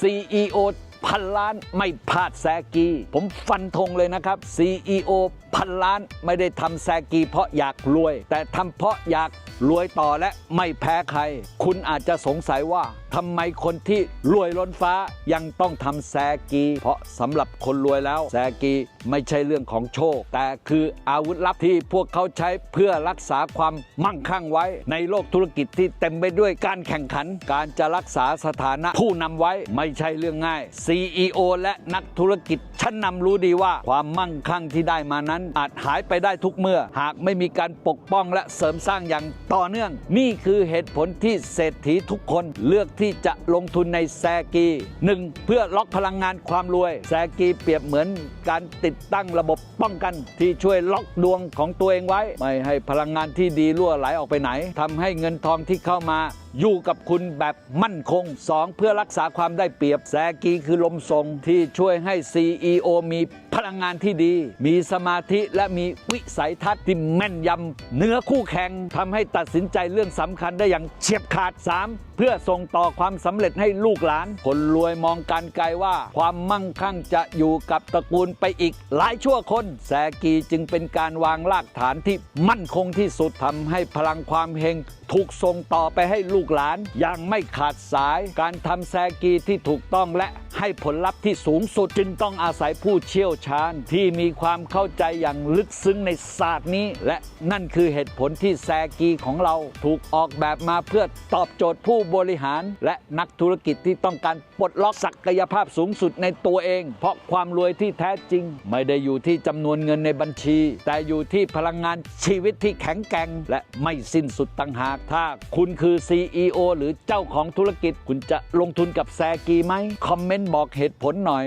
CEO พันล้านไม่พลาดแซกี ผมฟันธงเลยนะครับ CEO พันล้านไม่ได้ทำแซกีเพราะอยากรวย แต่ทำเพราะอยากรวยต่อและไม่แพ้ใคร คุณอาจจะสงสัยว่าทำไมคนที่รวยล้นฟ้ายังต้องทำแซกี เพราะสำหรับคนรวยแล้วแซกีไม่ใช่เรื่องของโชค แต่คืออาวุธลับที่พวกเขาใช้เพื่อรักษาความมั่งคั่งไว้ ในโลกธุรกิจที่เต็มไปด้วยการแข่งขัน การจะรักษาสถานะผู้นำไว้ไม่ใช่เรื่องง่าย CEO และนักธุรกิจชั้นนำรู้ดีว่าความมั่งคั่งที่ได้มานั้น อาจหายไปได้ทุกเมื่อ หากไม่มีการปกป้องและเสริมสร้างอย่างต่อเนื่อง นี่คือเหตุผลที่เศรษฐีทุกคนเลือกที่จะลงทุนในแซกี 1. เพื่อล็อกพลังงานความรวย แซกีเปรียบเหมือนการติดตั้งระบบป้องกันที่ช่วยล็อกดวงของตัวเองไว้ ไม่ให้พลังงานที่ดีรั่วไหลออกไปไหนทำให้เงินทองที่เข้ามา อยู่กับคุณแบบมั่นคง 2. เพื่อรักษาความได้เปรียบแซกีคือลมทรงที่ช่วยให้ CEO มีพลังงานที่ดี มีสมาธิและมีวิสัยทัศน์ที่แม่นยำเนื้อคู่แข่งทำให้ตัดสินใจเรื่องสำคัญได้อย่างเฉียบขาด 3. เพื่อส่งต่อความสำเร็จให้ลูกหลาน คนรวยมองการไกลว่า ความมั่งคั่งจะอยู่กับตระกูลไปอีก หลายชั่วคนแซกีจึงเป็นการวางรากฐานที่มั่นคงที่สุดทำให้พลังความเฮงถูกส่งต่อไปให้ลูกหลานอย่างไม่ขาดสาย การทำแซกีที่ถูกต้องและให้ผลลัพธ์ที่สูงสุดจึงต้องอาศัยผู้เชี่ยวชาญที่มีความเข้าใจอย่างลึกซึ้งในศาสตร์นี้ และนั่นคือเหตุผลที่แซกีของเราถูกออกแบบมาเพื่อตอบโจทย์ผู้บริหาร และนักธุรกิจที่ต้องการปลดล็อกศักยภาพสูงสุดในตัวเอง เพราะความรวยที่แท้จริง ไม่ได้อยู่ที่จำนวนเงินในบัญชี แต่อยู่ที่พลังงานชีวิตที่แข็งแกร่งและไม่สิ้นสุดต่างหาก ถ้าคุณคือ CEO หรือเจ้าของธุรกิจคุณจะลงทุนกับแซกีไหมคอมเมนต์บอกบอกเหตุผลหน่อย